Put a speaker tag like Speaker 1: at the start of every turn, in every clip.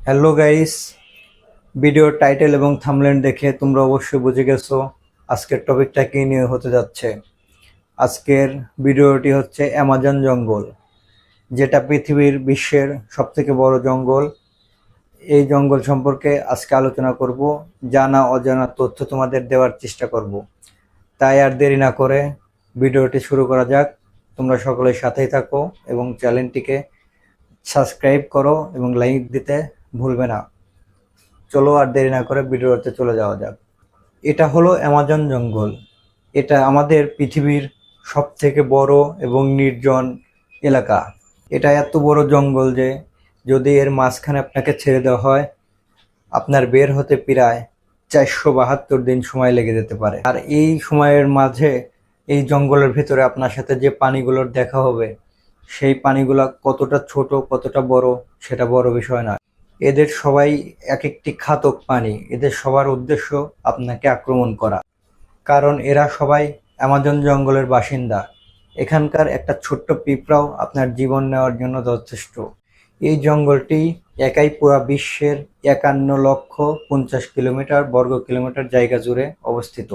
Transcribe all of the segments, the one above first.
Speaker 1: Hello guys ভিডিওর title এবং থামলেন দেখে তোমরা অবশ্যই বুঝে গেছো আজকের টপিকটা কি নিয়ে হতে যাচ্ছে। আজকের ভিডিওটি হচ্ছে অ্যামাজন জঙ্গল, যেটা পৃথিবীর বিশ্বের সবথেকে বড় জঙ্গল। এই জঙ্গল সম্পর্কে আজকে আলোচনা করব, জানা অজানা তথ্য তোমাদের দেওয়ার চেষ্টা করব। তাই আর দেরি না করে ভিডিওটি শুরু করা যাক। তোমরা সকলের সাথেই থাকো এবং চ্যানেলটিকে সাবস্ক্রাইব করো এবং লাইক দিতে ভুলবে না। চলো আর দেরি না করে ভিডিওতে চলে যাওয়া যাক। এটা হলো অ্যামাজন জঙ্গল। এটা আমাদের পৃথিবীর সব থেকে বড় এবং নির্জন এলাকা। এটা এত বড় জঙ্গল যে যদি এর মাঝখানে আপনাকে ছেড়ে দেওয়া হয়, আপনার বের হতে প্রায় চারশো বাহাত্তর দিন সময় লেগে যেতে পারে। আর এই সময়ের মাঝে এই জঙ্গলের ভিতরে আপনার সাথে যে পানিগুলোর দেখা হবে, সেই পানিগুলো কতটা ছোট, কতটা বড়, সেটা বড় বিষয় না এদের সবাই এক একটি ঘাতক পানি। এদের সবার উদ্দেশ্য আপনাকে আক্রমণ করা। কারণ এরা সবাই অ্যামাজন জঙ্গলের বাসিন্দা। এখানকার একটা ছোট্ট পিঁপড়াও আপনার জীবন নেওয়ার জন্য যথেষ্ট। এই জঙ্গলটি একাই পুরা বিশ্বের একান্ন লক্ষ পঞ্চাশ কিলোমিটার বর্গ কিলোমিটার জায়গা জুড়ে অবস্থিত।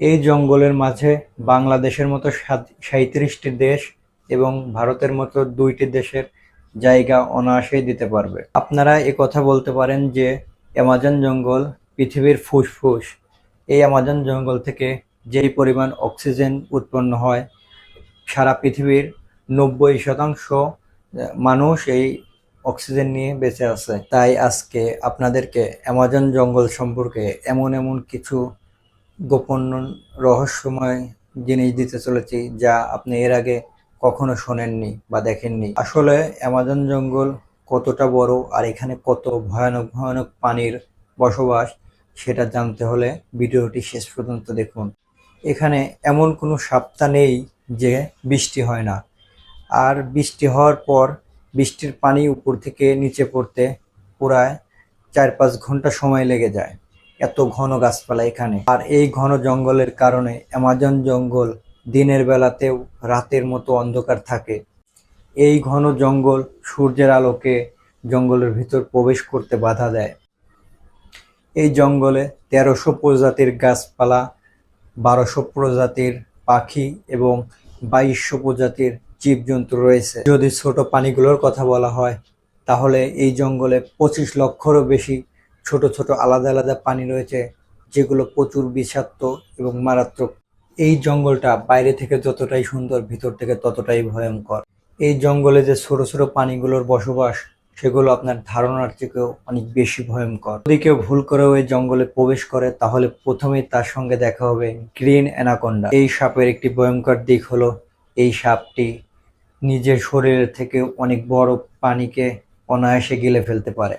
Speaker 1: এই জঙ্গলের মাঝে বাংলাদেশের মতো সাঁত্রিশটি দেশ এবং ভারতের মতো দুইটি দেশের জায়গা অনায়াসেই দিতে পারবে। আপনারা কথা বলতে পারেন যে, অ্যামাজন জঙ্গল পৃথিবীর ফুসফুস। এই অ্যামাজন জঙ্গল থেকে যেই পরিমাণ অক্সিজেন উৎপন্ন হয়, সারা পৃথিবীর নব্বই শতাংশ মানুষ এই অক্সিজেন নিয়ে বেঁচে আছে। তাই আজকে আপনাদেরকে অ্যামাজন জঙ্গল সম্পর্কে এমন এমন কিছু গোপন রহস্যময় জিনিস দিতে চলেছি, যা আপনি এর আগে কখনো শোনেননি বা দেখেননি। আসলে অ্যামাজন জঙ্গল কতটা বড় আর এখানে কত ভয়ানক ভয়ানক পানির বসবাস, সেটা জানতে হলে ভিডিওটি শেষ পর্যন্ত দেখুন। এখানে এমন কোনো সপ্তাহ নেই যে বৃষ্টি হয় না। আর বৃষ্টি হওয়ার পর বৃষ্টির পানি উপর থেকে নিচে পড়তে প্রায় চার পাঁচ ঘণ্টা সময় লেগে যায়। এত ঘন গাছপালা এখানে। আর এই ঘন জঙ্গলের কারণে অ্যামাজন জঙ্গল দিনের বেলাতেও রাতের মতো অন্ধকার থাকে। এই ঘন জঙ্গল সূর্যের আলোকে জঙ্গলের ভিতর প্রবেশ করতে বাধা দেয়। এই জঙ্গলে তেরোশো প্রজাতির গাছপালা, বারোশো প্রজাতির পাখি এবং বাইশশো প্রজাতির জীবজন্তু রয়েছে। যদি ছোট পানিগুলোর কথা বলা হয়, তাহলে এই জঙ্গলে পঁচিশ লক্ষরও বেশি ছোট ছোট আলাদা আলাদা পানি রয়েছে, যেগুলো প্রচুর বিষাক্ত এবং মারাত্মক এই জঙ্গলটা বাইরে থেকে যতটাই সুন্দর, ভিতর থেকে ততটাই ভয়ঙ্কর। এই জঙ্গলে যে ছোট ছোট পানিগুলোর বসবাস, সেগুলো আপনার ধারণার থেকেও অনেক বেশি ভয়ঙ্কর। যদি কেউ ভুল করেও এই জঙ্গলে প্রবেশ করে, তাহলে প্রথমেই তার সঙ্গে দেখা হবে গ্রিন অ্যানাকন্ডা। এই সাপের একটি ভয়ঙ্কর দিক হলো, এই সাপটি নিজের শরীরের থেকে অনেক বড় পানিকে অনায়াসে গিলে ফেলতে পারে।